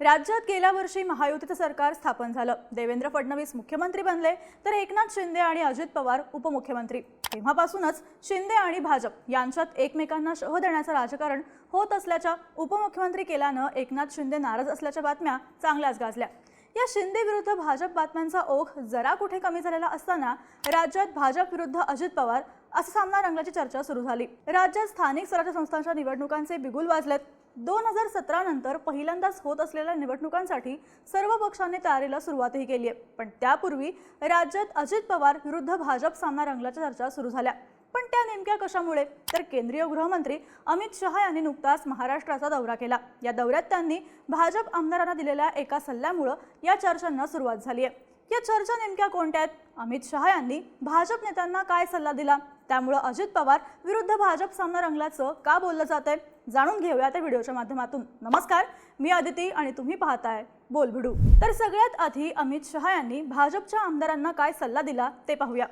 राज्यात गेल्या वर्षी महायुतीचं सरकार स्थापन झालं. देवेंद्र फडणवीस मुख्यमंत्री बनले तर एकनाथ शिंदे आणि अजित पवार उपमुख्यमंत्री. तेव्हापासूनच शिंदे आणि भाजप यांच्यात एकमेकांना शह देण्याचं राजकारण होत असल्याच्या उपमुख्यमंत्री केल्यानं एकनाथ शिंदे नाराज असल्याच्या बातम्या चांगल्याच गाजल्या. या शिंदे विरुद्ध भाजप बातम्यांचा ओघ जरा कुठे कमी झालेला असताना राज्यात भाजप विरुद्ध अजित पवार असा सामना रंगल्याची चर्चा सुरू झाली. राज्यात स्थानिक स्वराज्य संस्थांच्या निवडणुकांचे बिगुल वाजलेत. दोन हजार सतरा नंतर पहिल्यांदाच होत असलेल्या निवडणुकांसाठी सर्व पक्षांनी तयारीला सुरुवातही केली आहे. पण त्यापूर्वी राज्यात अजित पवार विरुद्ध भाजप सामना रंगल्याच्या चर्चा सुरू झाल्या. पण त्या नेमक्या कशामुळे? तर केंद्रीय गृहमंत्री अमित शहा यांनी नुकताच महाराष्ट्राचा दौरा केला. या दौऱ्यात त्यांनी भाजप आमदारांना दिलेल्या एका सल्ल्यामुळं या चर्चांना सुरुवात झाली आहे. या चर्चा नेमक्या कोणत्या आहेत? अमित शहा यांनी भाजप नेत्यांना काय सल्ला दिला? त्यामुळं अजित पवार विरुद्ध भाजप सामना रंगल्याचं का बोललं जात आहे जाणून घेऊया त्या व्हिडिओच्या माध्यमातून. नमस्कार मी आदिती आणि तुम्ही पाहताय बोल भिडू तर सगळ्यात आधी अमित शहा यांनी भाजपच्या आमदारांना काय सल्ला दिला ते पाहूया.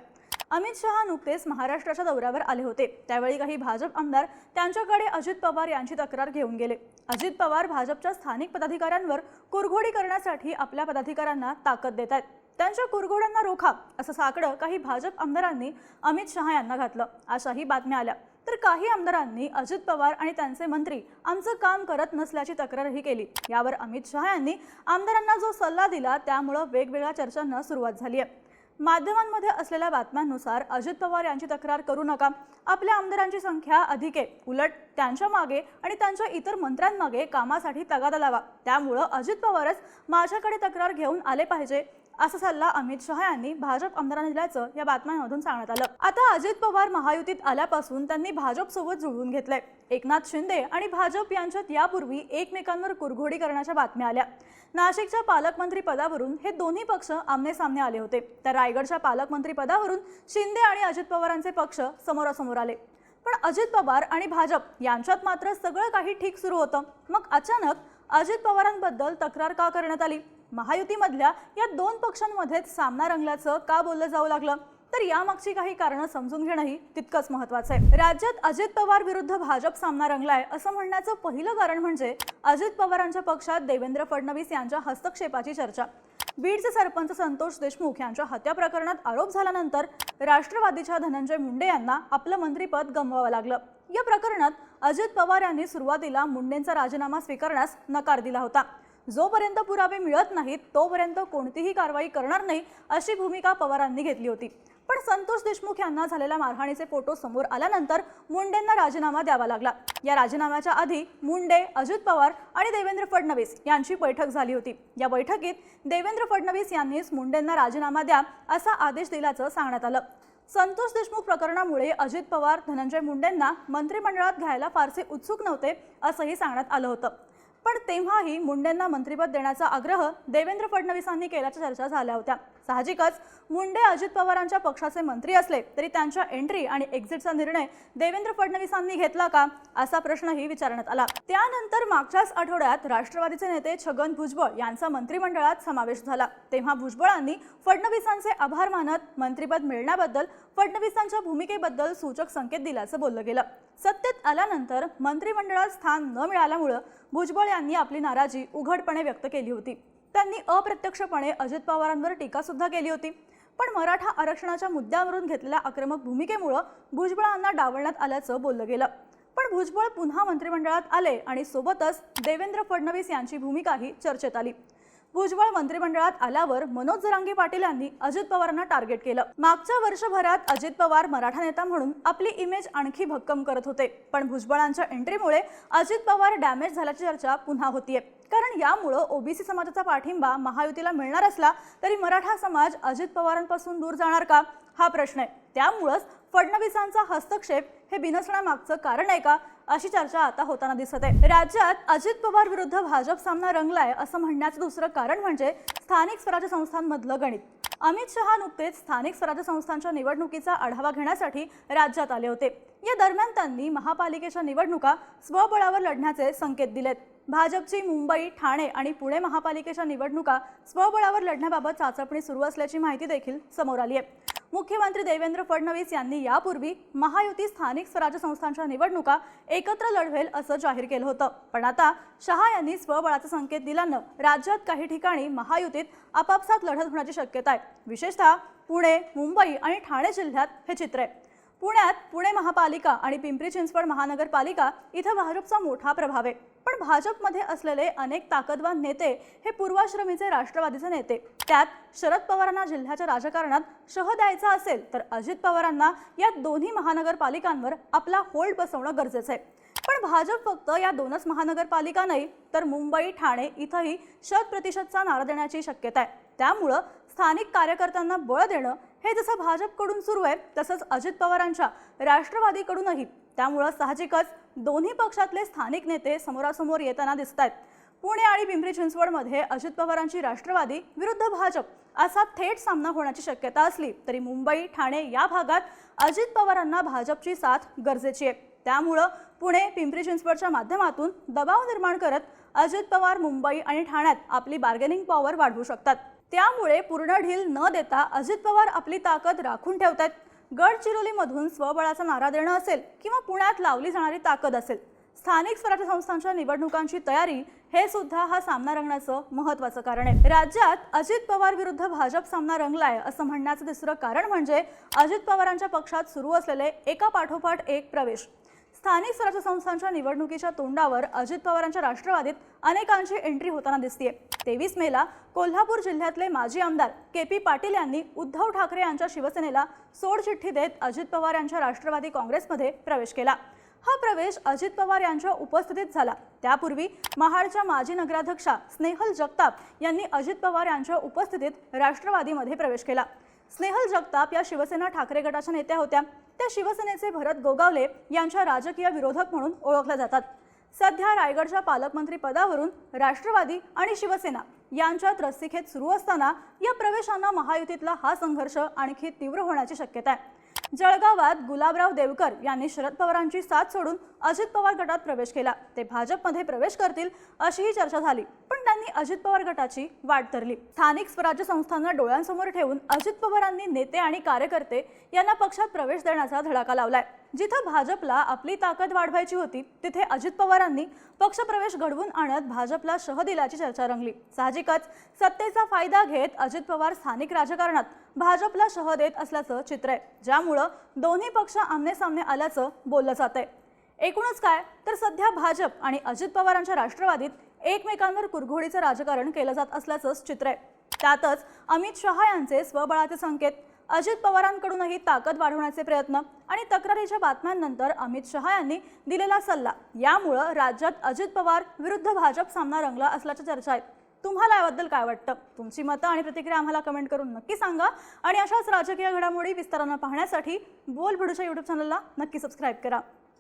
अमित शहा नुकतेच महाराष्ट्राच्या दौऱ्यावर आले होते. त्यावेळी काही भाजप आमदार त्यांच्याकडे अजित पवार यांची तक्रार घेऊन गेले. अजित पवार भाजपच्या स्थानिक पदाधिकाऱ्यांवर कुरघोडी करण्यासाठी आपल्या पदाधिकाऱ्यांना ताकद देत आहेत त्यांच्या कुरघोड्यांना रोखा असं साकडं काही भाजप आमदारांनी अमित शहा यांना घातलं. अशाही बातम्या आल्या. तर काही आमदारांनी अजित पवार आणि त्यांचे मंत्री आमचं काम करत नसल्याची तक्रारही केली. यावर अमित शहा यांनी आमदारांना जो सल्ला दिला त्यामुळं वेगवेगळ्या चर्चांना सुरुवात झाली आहे. माध्यमांमध्ये असलेल्या बातम्यांनुसार अजित पवार यांची तक्रार करू नका. आपल्या आमदारांची संख्या अधिक आहे. उलट त्यांच्या मागे आणि त्यांच्या इतर मंत्र्यांमागे कामासाठी तगादा लावा. त्यामुळं अजित पवारच माझ्याकडे तक्रार घेऊन आले पाहिजे. असा सल्ला अमित शहा यांनी भाजप आमदारांना दिल्याचं या बातम्यांमधून सांगण्यात आलं. आता अजित पवार महायुतीत आल्यापासून त्यांनी भाजपसोबत जुळवून घेतलंय. एकनाथ शिंदे आणि भाजप यांच्यात यापूर्वी एकमेकांवर कुरघोडी करण्याच्या बातम्या आल्या. नाशिकच्या पालकमंत्री पदावरून हे दोन्ही पक्ष आमने सामने आले होते. तर रायगडच्या पालकमंत्री पदावरून शिंदे आणि अजित पवारांचे पक्ष समोरासमोर आले. पण अजित पवार आणि भाजप यांच्यात मात्र सगळं काही ठीक सुरू होतं. मग अचानक अजित पवारांबद्दल तक्रार का करण्यात आली? महायुतीमधल्या या दोन पक्षांमध्येच सामना रंगल्याचं का बोललं जाऊ लागलं? तर यामागची काही कारणं समजून घेणंही तितकंच महत्वाचं आहे. राज्यात अजित पवार विरुद्ध भाजप सामना रंगलाय असं म्हणण्याचं पहिलं कारण म्हणजे अजित पवारांच्या पक्षात देवेंद्र फडणवीस यांच्या हस्तक्षेपाची चर्चा. बीडचे सरपंच संतोष देशमुख यांच्या हत्या प्रकरणात आरोप झाल्यानंतर राष्ट्रवादीच्या धनंजय मुंडे यांना आपलं मंत्रीपद गमवावं लागलं. या प्रकरणात अजित पवार यांनी सुरुवातीला मुंडेंचा राजीनामा स्वीकारण्यास नकार दिला होता. जोपर्यंत पुरावे मिळत नाहीत तोपर्यंत कोणतीही कारवाई करणार नाही अशी भूमिका पवारांनी घेतली होती. पण संतोष देशमुख यांना झालेल्या मारहाणीचे फोटो समोर आल्यानंतर मुंडेंना राजीनामा द्यावा लागला. या राजीनाम्याच्या आधी मुंडे अजित पवार आणि देवेंद्र फडणवीस यांची बैठक झाली होती. या बैठकीत देवेंद्र फडणवीस यांनीच मुंडेंना राजीनामा द्या असा आदेश दिल्याचं सांगण्यात आलं. संतोष देशमुख प्रकरणामुळे अजित पवार धनंजय मुंडेंना मंत्रिमंडळात घ्यायला फारसे उत्सुक नव्हते असंही सांगण्यात आलं होतं. पण तेव्हाही मुंडेंना मंत्रिपद देण्याचा आग्रह देवेंद्र फडणवीसांनी केल्याच्या चर्चा झाल्या होत्या. साहजिकच मुंडे अजित पवारांच्या पक्षाचे मंत्री असले तरी त्यांच्या एंट्री आणि एक्झिटचा निर्णय देवेंद्र फडणवीसांनी घेतला का असा प्रश्नही विचारण्यात आला. त्यानंतर मागच्याच आठवड्यात राष्ट्रवादीचे नेते छगन भुजबळ यांचा मंत्रिमंडळात समावेश झाला. तेव्हा भुजबळांनी फडणवीसांचे आभार मानत मंत्रिपद मिळण्याबद्दल फडणवीसांच्या भूमिकेबद्दल सूचक संकेत दिल्याचं बोललं गेलं. सत्तेत आल्यानंतर मंत्रिमंडळात स्थान न मिळाल्यामुळं भुजबळ यांनी आपली नाराजी उघडपणे व्यक्त केली होती. त्यांनी अप्रत्यक्षपणे अजित पवारांवर टीका सुद्धा केली होती. पण मराठा आरक्षणाच्या मुद्द्यावरून घेतलेल्या आक्रमक भूमिकेमुळं भुजबळांना डावलण्यात आल्याचं बोललं गेलं. पण भुजबळ पुन्हा मंत्रिमंडळात आले आणि सोबतच देवेंद्र फडणवीस यांची भूमिकाही चर्चेत आली. भुजबळ मंत्रिमंडळात आल्यावर मनोज जरांगे पाटील यांनी अजित पवारांना टार्गेट केलं. मागच्या वर्षभरात अजित पवार मराठा नेता म्हणून आपली इमेज आणखी भक्कम करत होते. पण भुजबळांच्या एंट्रीमुळे अजित पवार डॅमेज झाल्याची चर्चा पुन्हा होतीये. कारण यामुळं ओबीसी समाजाचा पाठिंबा महायुतीला मिळणार असला तरी मराठा समाज अजित पवारांपासून दूर जाणार का? हा प्रश्न आहे. त्यामुळंच फडणवीसांचा हस्तक्षेप हे बिनसण्यामागचं कारण आहे का? अशी चर्चा आता होताना दिसत आहे. राज्यात अजित पवार विरुद्ध भाजप सामना रंगलाय असं म्हणण्याचं दुसरं कारण म्हणजे स्थानिक स्वराज्य संस्थांमधलं गणित. अमित शहा नुकतेच स्थानिक स्वराज्य संस्थांच्या निवडणुकीचा आढावा घेण्यासाठी राज्यात आले होते. या दरम्यान त्यांनी महापालिकेच्या निवडणुका स्वबळावर लढण्याचे संकेत दिलेत. भाजपची मुंबई ठाणे आणि पुणे महापालिकेच्या निवडणुका स्वबळावर लढण्याबाबत चाचपणी सुरू असल्याची माहिती देखील समोर आली आहे. मुख्यमंत्री देवेंद्र फडणवीस यांनी यापूर्वी महायुती स्थानिक स्वराज्य संस्थांच्या निवडणुका एकत्र लढवेल असं जाहीर केलं होतं. पण आता शहा यांनी स्वबळाचा संकेत दिल्यानं राज्यात काही ठिकाणी महायुतीत आपापसात लढत होण्याची शक्यता आहे. विशेषतः पुणे मुंबई आणि ठाणे जिल्ह्यात हे चित्र आहे. पुण्यात पुणे महापालिका आणि पिंपरी चिंचवड महानगरपालिका इथं भाजपचा मोठा प्रभाव आहे. पण भाजपमध्ये असलेले अनेक ताकदवान नेते हे पूर्वाश्रमीचे राष्ट्रवादीचे नेते. त्यात शरद पवारांना जिल्ह्याच्या राजकारणात शह द्यायचा असेल तर अजित पवारांना या दोन्ही महानगरपालिकांवर आपला होल्ड बसवणं गरजेचं आहे. पण भाजप फक्त या दोनच महानगरपालिका नाही तर मुंबई ठाणे इथंही शत प्रतिशतचा नारा देण्याची शक्यता आहे. त्यामुळं स्थानिक कार्यकर्त्यांना बळ देणं हे जसं भाजपकडून सुरू आहे तसंच अजित पवारांच्या राष्ट्रवादीकडूनही. त्यामुळं साहजिकच दोन्ही पक्षातले स्थानिक नेते समोरासमोर येताना दिसत आहेत पुणे आणि पिंपरी चिंचवडमध्ये अजित पवारांची राष्ट्रवादी विरुद्ध भाजप असा थेट सामना होण्याची शक्यता असली तरी मुंबई ठाणे या भागात अजित पवारांना भाजपची साथ गरजेची आहे. त्यामुळं पुणे पिंपरी चिंचवडच्या माध्यमातून दबाव निर्माण करत अजित पवार मुंबई आणि ठाण्यात आपली बार्गेनिंग पॉवर वाढवू शकतात. त्यामुळे पूर्ण ढील न देता अजित पवार आपली ताकद राखून ठेवतात गडचिरोलीमधून स्वबळाचा नारा देणं असेल किंवा पुण्यात लावली जाणारी ताकद असेल स्थानिक स्वराज्य संस्थांच्या निवडणुकांची तयारी हे सुद्धा हा सामना रंगण्याचं महत्वाचं कारण आहे. राज्यात अजित पवार विरुद्ध भाजप सामना रंगलाय असं म्हणण्याचं दुसरं कारण म्हणजे अजित पवारांच्या पक्षात सुरू असलेले एका पाठोपाठ एक प्रवेश. स्थानिक स्वराज्य संस्थांच्या निवडणुकीच्या तोंडावर अजित पवारांच्या राष्ट्रवादीत अनेकांची एंट्री होताना दिसतीये. तेवीस मेला कोल्हापूर जिल्ह्यातले माजी आमदार के पी पाटील यांनी उद्धव ठाकरे यांच्या शिवसेनेला सोडचिठ्ठी देत अजित पवार यांच्या राष्ट्रवादी काँग्रेसमध्ये प्रवेश केला. हा प्रवेश अजित पवार यांच्या उपस्थितीत झाला. त्यापूर्वी महाडच्या माजी नगराध्यक्षा स्नेहल जगताप यांनी अजित पवार यांच्या उपस्थितीत राष्ट्रवादीमध्ये प्रवेश केला. स्नेहल जगताप या शिवसेना ठाकरे गटाच्या नेत्या होत्या. त्या शिवसेनेचे भरत गोगावले यांच्या राजकीय विरोधक म्हणून ओळखल्या जातात. सध्या रायगडच्या पालकमंत्री पदावरून राष्ट्रवादी आणि शिवसेना यांच्यात रस्सीखेच सुरू असताना या प्रवेशांना महायुतीतला हा संघर्ष आणखी तीव्र होण्याची शक्यता आहे. जळगावात गुलाबराव देवकर यांनी शरद पवारांची साथ सोडून अजित पवार गटात प्रवेश केला. ते भाजपमध्ये प्रवेश करतील अशीही चर्चा झाली. त्यांनी अजित पवार गटाची वाट धरली. स्थानिक स्वराज्य संस्थांना डोळ्यांसमोर ठेवून अजित पवारांनी नेते आणि कार्यकर्ते यांना पक्षात प्रवेश देण्याचा धडाका लावलाय. जिथं भाजपला आपली ताकद वाढवायची होती तिथे अजित पवारांनी पक्षप्रवेश घडवून आणत भाजपला शह दिल्याची चर्चा रंगली. साहजिकच सत्तेचा फायदा घेत अजित पवार स्थानिक राजकारणात भाजपला शह देत असल्याचं चित्र आहे. ज्यामुळं दोन्ही पक्ष आमने सामने आल्याचं बोललं जात आहे एकूणच काय? तर सध्या भाजप आणि अजित पवारांच्या राष्ट्रवादीत एकमेकांवर कुरघोडीचं राजकारण केलं जात असल्याचंच चित्र आहे. त्यातच अमित शहा यांचे स्वबळाचे संकेत. अजित पवारांकडूनही ताकद वाढवण्याचे प्रयत्न आणि तक्रारीच्या बातम्यांनंतर अमित शहा यांनी दिलेला सल्ला. यामुळं राज्यात अजित पवार विरुद्ध भाजप सामना रंगला असल्याच्या चर्चा आहेत. तुम्हाला याबद्दल काय वाटतं? तुमची मतं आणि प्रतिक्रिया आम्हाला कमेंट करून नक्की सांगा. आणि अशाच राजकीय घडामोडी विस्तारानं पाहण्यासाठी बोल भिडूच्या यूट्यूब चॅनलला नक्की सबस्क्राईब करा.